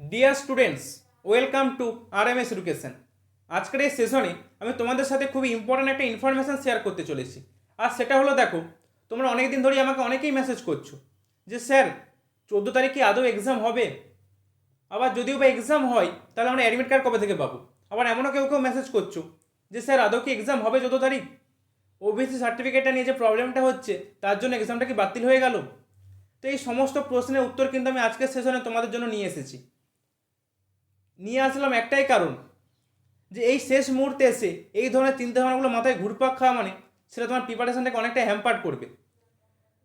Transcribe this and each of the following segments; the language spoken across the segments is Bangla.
Dear students welcome to R M S education আজকের এই সেশনে আমি তোমাদের সাথে খুবই ইম্পর্ট্যান্ট একটা ইনফরমেশান শেয়ার করতে চলেছি। আর সেটা হলো, দেখো, তোমরা অনেক দিন ধরেই আমাকে অনেকেই মেসেজ করছ যে, স্যার, চোদ্দ তারিখে আদৌ এক্সাম হবে? আবার যদিও বা এক্সাম হয়, তাহলে আমরা অ্যাডমিট কার্ড কবে থেকে পাবো? আবার এমনও কেউ কেউ মেসেজ করছ যে, স্যার, আদৌ কি এক্সাম হবে চোদ্দ তারিখ? ওবিসি সার্টিফিকেটটা নিয়ে যে প্রবলেমটা হচ্ছে, তার জন্য এক্সামটা কি বাতিল হয়ে গেল? তো এই সমস্ত প্রশ্নের উত্তর কিন্তু আমি আজকের সেশনে তোমাদের জন্য নিয়ে এসেছি। নিয়ে আসলাম একটাই কারণ, যে এই শেষ মুহূর্তে এসে এই ধরনের চিন্তাভাবনাগুলো মাথায় ঘুরপাক খাওয়া মানে সেটা তোমার প্রিপারেশনটাকে অনেকটা হ্যাম্পার্ট করবে।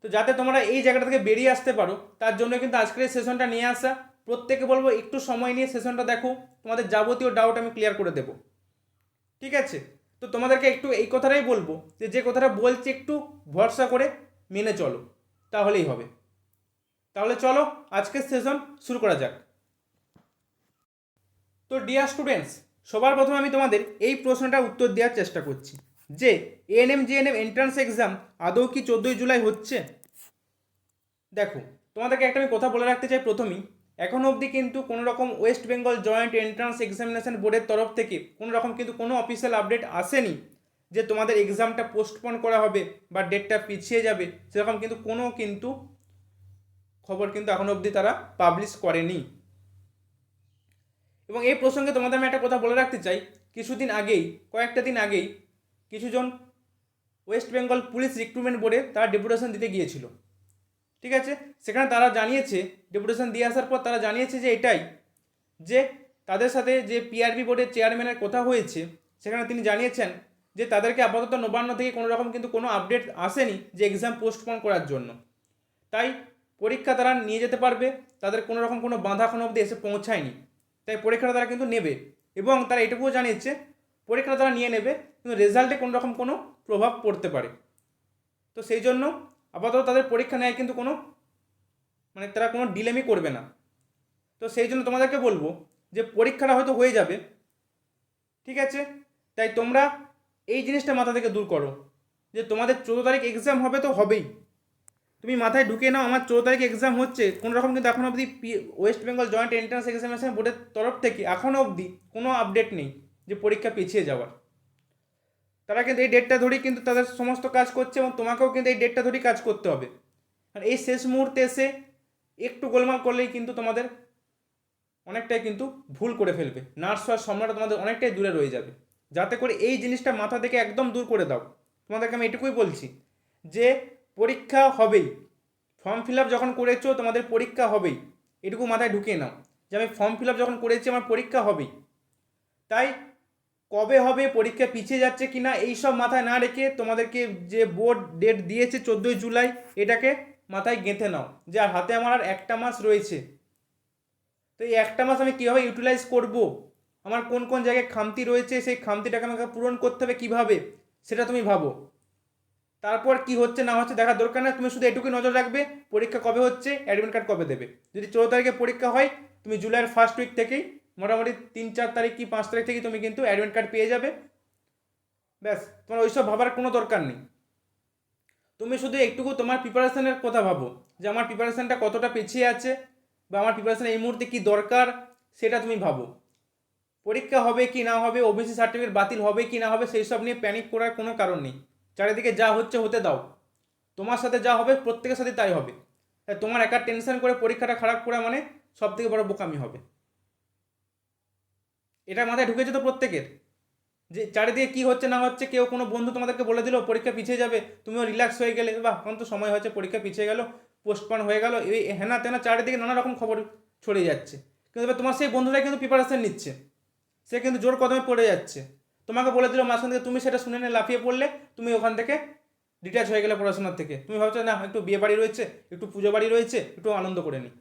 তো যাতে তোমরা এই জায়গাটা থেকে বেরিয়ে আসতে পারো, তার জন্য কিন্তু আজকের এই সেশনটা নিয়ে আসা। প্রত্যেকে বলব, একটু সময় নিয়ে সেশনটা দেখো, তোমাদের যাবতীয় ডাউট আমি ক্লিয়ার করে দেবো। ঠিক আছে? তো তোমাদেরকে একটু এই কথাটাই বলব, যে যে কথাটা বলছি একটু ভরসা করে মেনে চলো, তাহলেই হবে। তাহলে চলো, আজকের সেশন শুরু করা যাক। তো ডিয়ার স্টুডেন্টস সবার প্রথমে আমি তোমাদের এই প্রশ্নটা উত্তর দেওয়ার চেষ্টা করছি। যে এএনএম জিএনএম এন্ট্রান্স এক্সাম আদৌ কি চোদ্দোই জুলাই হচ্ছে? দেখো, তোমাদেরকে একটা আমি কথা বলে রাখতে চাই প্রথমেই। এখনও অবধি কিন্তু কোনো রকম West Bengal joint entrance examination বোর্ডের তরফ থেকে কোনো রকম কিন্তু কোনো অফিসিয়াল আপডেট আসেনি যে তোমাদের এক্সামটা পোস্টপোন করা হবে বা ডেটটা পিছিয়ে যাবে। সেরকম কিন্তু কোনো কিন্তু খবর কিন্তু এখনও অবধি তারা পাবলিশ করেনি। এবং এই প্রসঙ্গে তোমাদের আমি একটা কথা বলে রাখতে চাই। কিছুদিন আগেই, কয়েকটা দিন আগেই কিছুজন ওয়েস্ট বেঙ্গল পুলিশ রিক্রুটমেন্ট বোর্ডে তারা ডেপুটেশন দিতে গিয়েছিল। ঠিক আছে? সেখানে তারা জানিয়েছে ডেপুটেশন দিয়ে আসার পর তারা জানিয়েছে যে এটাই, যে তাদের সাথে যে পিআরবি বোর্ডের চেয়ারম্যানের কথা হয়েছে, সেখানে তিনি জানিয়েছেন যে তাদেরকে আপাতত নবান্ন থেকে কোনো রকম কিন্তু কোনো আপডেট আসেনি যে এক্সাম পোস্টপোন করার জন্য। তাই পরীক্ষা তারা নিয়ে যেতে পারবে, তাদের কোনো রকম কোনো বাঁধা কোনো অবধি এসে পৌঁছায়নি। তাই পরীক্ষাটা তারা কিন্তু নেবে এবং তারা এটুকুও জানিয়েছে, পরীক্ষাটা তারা নিয়ে নেবে, কিন্তু রেজাল্টে কোনো রকম কোনো প্রভাব পড়তে পারে। তো সেই জন্য আপাতত তাদের পরীক্ষা নেয় কিন্তু কোনো মানে তারা কোনো ডিলেমি করবে না। তো সেই জন্য তোমাদেরকে বলব যে পরীক্ষাটা হয়তো হয়ে যাবে, ঠিক আছে? তাই তোমরা এই জিনিসটা মাথা থেকে দূর করো, যে তোমাদের চৌদ্দ তারিখ এক্সাম হবে তো হবেই। তুমি মাথায় ঢুকে নাও, আমার চৌদ্দ তারিখ এক্সাম হচ্ছে। কোনো রকম কিন্তু এখনও অবধি West Bengal joint entrance examination বোর্ডের তরফ থেকে এখনও অবধি কোনো আপডেট নেই যে পরীক্ষা পিছিয়ে যাওয়ার। তারা কিন্তু এই ডেটটা ধরেই কিন্তু তাদের সমস্ত কাজ করছে এবং তোমাকেও কিন্তু এই ডেটটা ধরেই কাজ করতে হবে। আর এই শেষ মুহূর্তে এসে একটু গোলমাল করলেই কিন্তু তোমাদের অনেকটাই কিন্তু ভুল করে ফেলবে। নার্স হওয়ার সম্ভাবনা তোমাদের অনেকটাই দূরে রয়ে যাবে। যাতে করে এই জিনিসটা মাথা থেকে একদম দূর করে দাও। তোমাদেরকে আমি এটুকুই বলছি যে পরীক্ষা হবেই। ফর্ম ফিল আপ যখন করেছ, তোমাদের পরীক্ষা হবেই। এটুকু মাথায় ঢুকিয়ে নাও যে আমি ফর্ম ফিল আপ যখন করেছি, আমার পরীক্ষা হবেই। তাই কবে হবে, পরীক্ষা পিছিয়ে যাচ্ছে কি না এইসব মাথায় না রেখে তোমাদেরকে যে বোর্ড ডেট দিয়েছে চোদ্দোই জুলাই, এটাকে মাথায় গেঁথে নাও যে আর হাতে আমার আর একটা মাস রয়েছে। তো এই একটা মাস আমি কীভাবে ইউটিলাইজ করব? আমার কোন কোন জায়গায় খামতি রয়েছে, সেই খামতিটাকে আমাকে পূরণ করতে হবে কীভাবে, সেটা তুমি ভাবো। তারপর কি হচ্ছে না হচ্ছে দেখার দরকার না তুমি শুধু এটুকুই নজর রাখবে, পরীক্ষা কবে হচ্ছে অ্যাডমিট কার্ড কবে দেবে। যদি চৌদ্দ তারিখে পরীক্ষা হয়, তুমি জুলাইয়ের ফার্স্ট উইক থেকেই, মোটামুটি তিন, চার তারিখ কি পাঁচ তারিখ থেকেই তুমি কিন্তু অ্যাডমিট কার্ড পেয়ে যাবে। ব্যাস, তোমার ওইসব ভাবার কোনো দরকার নেই। তুমি শুধু একটুকু তোমার প্রিপারেশনের কথা ভাবো, যে আমার প্রিপারেশানটা কতটা পিছিয়ে আছে, বা আমার প্রিপারেশান এই মুহূর্তে কী দরকার, সেটা তুমি ভাবো। পরীক্ষা হবে কি না হবে ওবিসি সার্টিফিকেট বাতিল হবে কি না হবে সেই সব নিয়ে প্যানিক করার কোনো কারণ নেই। চারিদিকে যা হচ্ছে হতে দাও। তোমার সাথে যা হবে, প্রত্যেকের সাথে তাই হবে। তোমার একা টেনশন করে পরীক্ষাটা খারাপ করা মানে সব থেকে বড় বোকামি হবে। এটা মাথায় ঢুকেছে তো প্রত্যেকের। যে চারিদিকে কী হচ্ছে না হচ্ছে কেউ কোনো বন্ধু তোমাদেরকে বলে দিল, পরীক্ষা পিছিয়ে যাবে, তুমিও রিল্যাক্স হয়ে গেলে বা এখন তো সময় হয়েছে, পরীক্ষা পিছিয়ে গেল পোস্টপন হয়ে গেল, এই হেনা তেনা চারিদিকে নানা রকম খবর ছড়িয়ে যাচ্ছে। কিন্তু তোমার সেই বন্ধুরাই কিন্তু প্রিপারেশন নিচ্ছে। সে কিন্তু জোর কদমে পড়ে যাচ্ছে। তোমাকে বলে দিল মাঝখান থেকে তুমি সেটা শুনে নিয়ে লাফিয়ে পড়লে তুমি ওখান থেকে ডিট্যাচ হয়ে গেলে পড়াশোনার থেকে। তুমি ভাবছ, না, একটু বিয়ে বাড়ি রয়েছে, একটু পুজো বাড়ি রয়েছে, একটু আনন্দ করে নিই।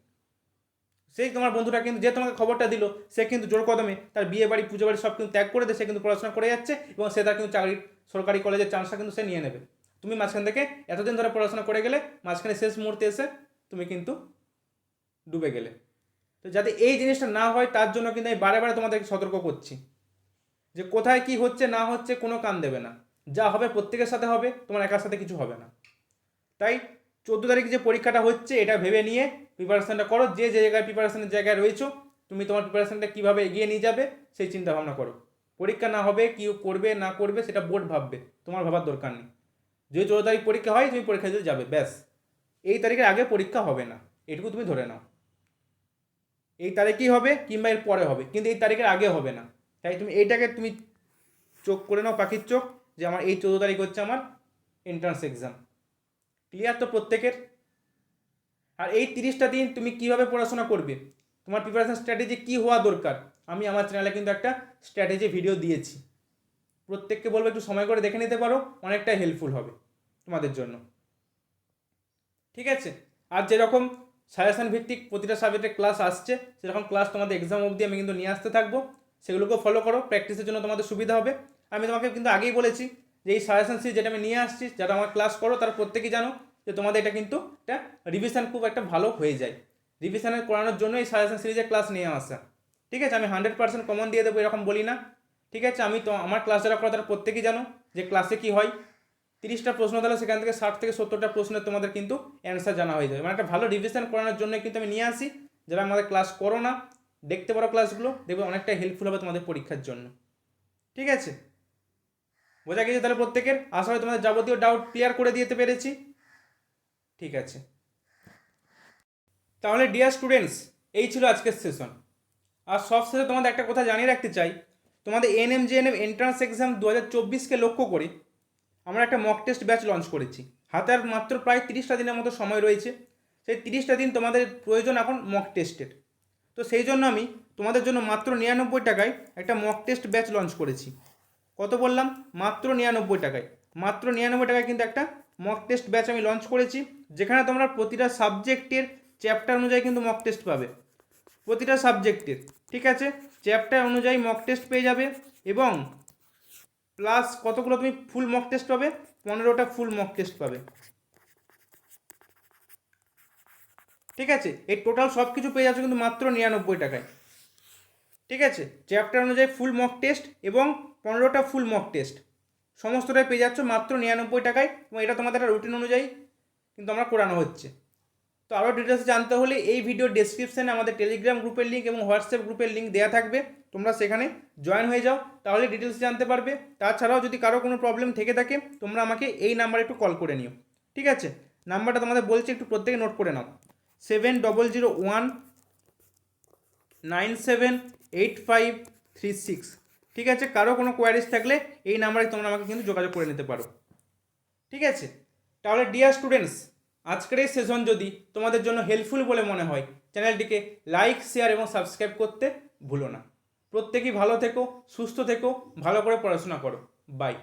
সেই তোমার বন্ধুটা কিন্তু, যে তোমাকে খবরটা দিল, সে কিন্তু জোর কদমে তার বিয়ে বাড়ি, পুজো বাড়ি সব কিন্তু ত্যাগ করে দিয়ে সে কিন্তু পড়াশোনা করে যাচ্ছে এবং সে তার কিন্তু চাকরি, সরকারি কলেজের চান্সটা কিন্তু সে নিয়ে নেবে। তুমি মাঝখান থেকে এতদিন ধরে পড়াশোনা করে গেলে মাঝখানে শেষ মুহূর্তে এসে তুমি কিন্তু ডুবে গেলে। তো যাতে এই জিনিসটা না হয়, তার জন্য কিন্তু আমি বারে বারে তোমাদেরকে সতর্ক করছি। যে কোথায় কি হচ্ছে, না হচ্ছে, কোনো কান দেবে না। যা হবে প্রত্যেকের সাথে হবে, তোমার একার সাথে কিছু হবে না। তাই চোদ্দ তারিখ যে পরীক্ষাটা হচ্ছে, এটা ভেবে নিয়ে প্রিপারেশনটা করো। যে যে জায়গায় প্রিপারেশনের জায়গায় রয়েছো, তুমি তোমার প্রিপারেশনটা কীভাবে এগিয়ে নিয়ে যাবে, সেই চিন্তা ভাবনা করো। পরীক্ষা না হবে, কি করবে, না করবে, সেটা বোর্ড ভাববে। তোমার ভাবার দরকার নেই। যদি চৌদ্দ তারিখ পরীক্ষা হয়, তুমি পরীক্ষা দিতে যাবে, ব্যাস। এই তারিখের আগে পরীক্ষা হবে না। এটুকু তুমি ধরে নাও। এই তারিখেই হবে, কিংবা এর পরে হবে, কিন্তু এই তারিখের আগে হবে না। তাই তুমি এইটাকে তুমি চোখ করে নাও, পাখির চোখ, যে আমার এই চৌদ্দ তারিখ হচ্ছে আমার এন্ট্রান্স এক্সাম ক্লিয়ার তো প্রত্যেকের? আর এই তিরিশটা দিন তুমি কীভাবে পড়াশোনা করবে? তোমার প্রিপারেশন স্ট্র্যাটেজি কী হওয়া দরকার? আমি আমার চ্যানেলে কিন্তু একটা স্ট্র্যাটেজি ভিডিও দিয়েছি। প্রত্যেককে বলব, একটু সময় করে দেখে নিতে পারো, অনেকটাই হেল্পফুল হবে তোমাদের জন্য। ঠিক আছে? আর যেরকম সাজেশন ভিত্তিক প্রতিটা সাবজেক্টের ক্লাস আসছে, সেরকম ক্লাস তোমাদের এক্সাম অবধি আমি কিন্তু নিয়ে আসতে থাকব। সেগুলোকেও ফলো করো প্র্যাকটিসের জন্য তোমাদের সুবিধা হবে। আমি তোমাকে কিন্তু আগেই বলেছি যে এই সাজেশন সিরিজ যেটা আমি নিয়ে আসছি, যারা আমার ক্লাস করো, তারা প্রত্যেকেই জানো যে তোমাদের এটা কিন্তু একটা রিভিশন খুব একটা ভালো হয়ে যায়। রিভিশনের করানোর জন্য এই সাজেশন সিরিজের ক্লাস নিয়ে আসা। ঠিক আছে? আমি হান্ড্রেড পার্সেন্ট কমন দিয়ে দেবো, এরকম বলি না। ঠিক আছে? আমি তো, আমার ক্লাস যারা করো, তারা প্রত্যেকেই জানো যে ক্লাসে কী হয়। তিরিশটা প্রশ্ন তাহলে সেখান থেকে ষাট থেকে সত্তরটা প্রশ্নের তোমাদের কিন্তু অ্যান্সার জানা হয়ে যাবে। মানে একটা ভালো রিভিশন করানোর জন্য কিন্তু আমি নিয়ে আসি। যারা আমাদের ক্লাস করো না দেখতে পারো ক্লাসগুলো দেখবে অনেকটা হেল্পফুল হবে তোমাদের পরীক্ষার জন্য। ঠিক আছে? বোঝা গেছে তাহলে প্রত্যেকের? আশা হয় তোমাদের যাবতীয় ডাউট ক্লিয়ার করে দিতে পেরেছি। ঠিক আছে। তাহলে ডিয়ার স্টুডেন্টস এই ছিল আজকের সেশন আর সব শেষে তোমাদের একটা কথা জানিয়ে রাখতে চাই। তোমাদের এনএম জেএনএম এন্ট্রান্স এক্সাম দু হাজার চব্বিশকে লক্ষ্য করে আমরা একটা মক টেস্ট ব্যাচ লঞ্চ করেছি। হাতে আর মাত্র প্রায় তিরিশটা দিনের মতো সময় রয়েছে। সেই তিরিশটা দিন তোমাদের প্রয়োজন এখন মক টেস্টের তো সেই জন্য আমি তোমাদের জন্য মাত্র নিরানব্বই টাকায় একটা মক টেস্ট ব্যাচ লঞ্চ করেছি। কত বললাম? মাত্র নিরানব্বই টাকায়। মাত্র নিরানব্বই টাকায় কিন্তু একটা মক টেস্ট ব্যাচ আমি লঞ্চ করেছি, যেখানে তোমরা প্রতিটা সাবজেক্টের চ্যাপ্টার অনুযায়ী কিন্তু মক টেস্ট পাবে। প্রতিটা সাবজেক্টের ঠিক আছে? চ্যাপ্টার অনুযায়ী মক টেস্ট পেয়ে যাবে এবং প্লাস কতগুলো তুমি ফুল মক টেস্ট পাবে? পনেরোটা ফুল মক টেস্ট পাবে। ঠিক আছে? এই টোটাল সব কিছু পেয়ে যাচ্ছে কিন্তু মাত্র নিরানব্বই টাকায়। ঠিক আছে? চ্যাপ্টার অনুযায়ী ফুল মক টেস্ট এবং পনেরোটা ফুল মক টেস্ট সমস্তটাই পেয়ে যাচ্ছ মাত্র নিরানব্বই টাকায় এবং এটা তোমাদের একটা রুটিন অনুযায়ী কিন্তু আমরা করানো হচ্ছে। তো আরও ডিটেলস জানতে হলে এই ভিডিও ডেসক্রিপশানে আমাদের টেলিগ্রাম গ্রুপের লিঙ্ক এবং হোয়াটসঅ্যাপ গ্রুপের লিঙ্ক দেওয়া থাকবে। তোমরা সেখানে জয়েন হয়ে যাও, তাহলে ডিটেলস জানতে পারবে। তাছাড়াও যদি কারও কোনো প্রবলেম থেকে থাকে, তোমরা আমাকে এই নাম্বারে একটু কল করে নিও। ঠিক আছে? নাম্বারটা তোমাদের বলছি, একটু প্রত্যেকে নোট করে নাও। Seven double zero one nine seven eight five three six ঠিক আছে? কারও কোনো কোয়ারিজ থাকলে এই নাম্বারে তোমরা আমাকে কিন্তু যোগাযোগ করে নিতে পারো। ঠিক আছে? তাহলে ডিয়ার স্টুডেন্টস আজকের এই সেশন যদি তোমাদের জন্য হেল্পফুল বলে মনে হয় চ্যানেলটিকে লাইক শেয়ার এবং সাবস্ক্রাইব করতে ভুলো না। প্রত্যেকেই ভালো থেকো, সুস্থ থেকো, ভালো করে পড়াশোনা করো। বাই